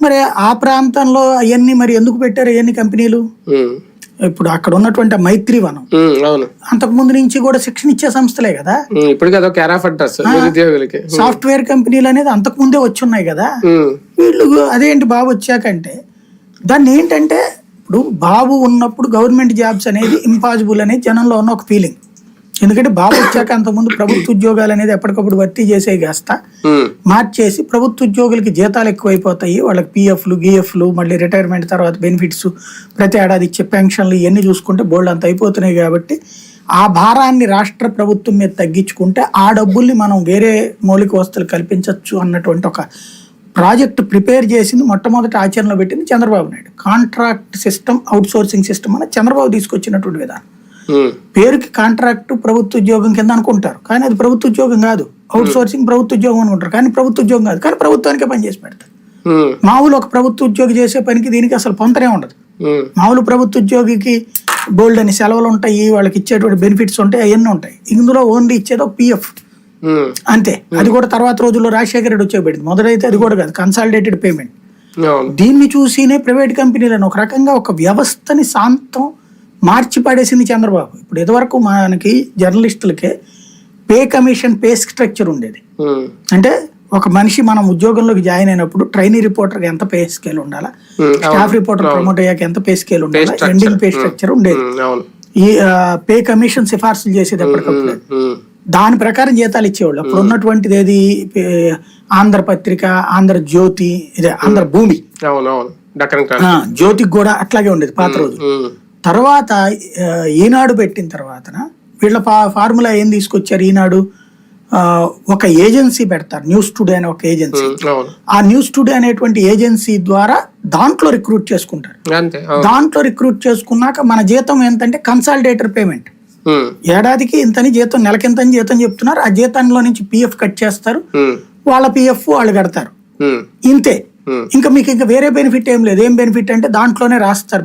మరి ఆ ప్రాంతంలో అవన్నీ మరి ఎందుకు పెట్టారు అవన్నీ కంపెనీలు? ఇప్పుడు అక్కడ ఉన్నటువంటి మైత్రి వనం. అంతకు ముందు నుంచి కూడా శిక్షణ ఇచ్చే సంస్థలే కదా? నిరుద్యోగులకి. సాఫ్ట్వేర్ కంపెనీలు అనేది అంతకు ముందే వచ్చి ఉన్నాయి కదా? వీళ్ళు అదేంటి బాబు వచ్చాకంటే దాన్ని ఏంటంటే ఇప్పుడు బాబు ఉన్నప్పుడు గవర్నమెంట్ జాబ్స్ అనేది ఇంపాసిబుల్ అనేది జనంలో ఉన్న ఒక ఫీలింగ్ ఎందుకంటే బాబు వచ్చాక అంతకుముందు ప్రభుత్వ ఉద్యోగాలు అనేది ఎప్పటికప్పుడు భర్తీ చేసే కాస్త మార్చేసి ప్రభుత్వ ఉద్యోగులకి జీతాలు ఎక్కువైపోతాయి. వాళ్ళకి పిఎఫ్లు గిఎఫ్లు మళ్ళీ రిటైర్మెంట్ తర్వాత బెనిఫిట్స్ ప్రతి ఏడాది ఇచ్చే పెన్షన్లు ఇవన్నీ చూసుకుంటే బోల్డ్ అంత అయిపోతున్నాయి కాబట్టి ఆ భారాన్ని రాష్ట్ర ప్రభుత్వం మీద తగ్గించుకుంటే ఆ డబ్బుల్ని మనం వేరే మౌలిక వస్తువులు కల్పించవచ్చు అన్నటువంటి ఒక ప్రాజెక్ట్ ప్రిపేర్ చేసింది మొట్టమొదటి ఆచరణలో పెట్టింది Chandrababu Naidu. Contract system outsourcing system అని చంద్రబాబు తీసుకొచ్చినటువంటి విధానం. పేరుకి కాంట్రాక్ట్ ప్రభుత్వ ఉద్యోగం కింద అనుకుంటారు. కానీ అది ప్రభుత్వ ఉద్యోగం కాదు. అవుట్ సోర్సింగ్ ప్రభుత్వ ఉద్యోగం అనుకుంటారు కానీ ప్రభుత్వ ఉద్యోగం కాదు. కానీ ప్రభుత్వానికే పని చేసి పెడతారు. మామూలు ఒక ప్రభుత్వ ఉద్యోగి చేసే పనికి దీనికి అసలు పొంతనే ఉండదు. మామూలు ప్రభుత్వ ఉద్యోగికి బోల్డ్ అని సెలవులు ఉంటాయి వాళ్ళకి ఇచ్చేటువంటి బెనిఫిట్స్ ఉంటాయి అవన్నీ ఉంటాయి. ఇందులో ఓన్లీ ఇచ్చేది ఒక పిఎఫ్ అంతే. అది కూడా తర్వాత రోజుల్లో రాజశేఖర రెడ్డి వచ్చేపెట్టింది మొదలైతే అది కూడా కాదు. కన్సాలిడేటెడ్ పేమెంట్ దీన్ని చూసినే ప్రైవేట్ కంపెనీలను ఒక రకంగా ఒక వ్యవస్థని శాంతం మార్చి పడేసింది చంద్రబాబు. ఇప్పుడు ఇదివరకు మనకి జర్నలిస్టులకే పే కమిషన్ పే స్ట్రక్చర్ ఉండేది. అంటే ఒక మనిషి మనం ఉద్యోగంలోకి జాయిన్ అయినప్పుడు ట్రైనీ రిపోర్టర్కి ఎంత పే స్కేల్ ఉండాలా? స్టాఫ్ రిపోర్టర్ ప్రమోట్ అయ్యాక ఎంత పే స్కేల్ ఉండాలా? ఎండింగ్ పే స్ట్రక్చర్ ఉండేది. ఈ పే కమిషన్ సిఫార్సులు చేసేది ఎప్పటికప్పుడు. దాని ప్రకారం జీతాలు ఇచ్చేవాళ్ళు. అప్పుడు ఉన్నటువంటిది ఏది? ఆంధ్రపత్రిక ఆంధ్ర జ్యోతి ఇదే ఆంధ్ర భూమి. అవును అవును. డక్కన్ క్రాంతి ఆ, జ్యోతికి కూడా అట్లాగే ఉండేది పాత రోజు తర్వాత ఈనాడు పెట్టిన తర్వాత వీళ్ళ ఫా ఫార్ములా ఏం తీసుకొచ్చారు ఈనాడు? ఒక ఏజెన్సీ పెడతారు న్యూస్ టుడే అనే ఒక ఏజెన్సీ. ఆ న్యూస్ టుడే అనేటువంటి ఏజెన్సీ ద్వారా దాంట్లో రిక్రూట్ చేసుకుంటారు. దాంట్లో రిక్రూట్ చేసుకున్నాక మన జీతం ఎంతంటే కన్సాలిడేటర్ పేమెంట్. ఏడాదికి ఇంతని జీతం నెలకింతని జీతం చెప్తున్నారు ఆ జీతంలో నుంచి పిఎఫ్ కట్ చేస్తారు. వాళ్ళ పిఎఫ్ వాళ్ళు కడతారు. ఇంతే. ఇంకా మీకు ఇంకా వేరే బెనిఫిట్ ఏం లేదు. ఏం బెనిఫిట్ అంటే దాంట్లోనే రాస్తారు.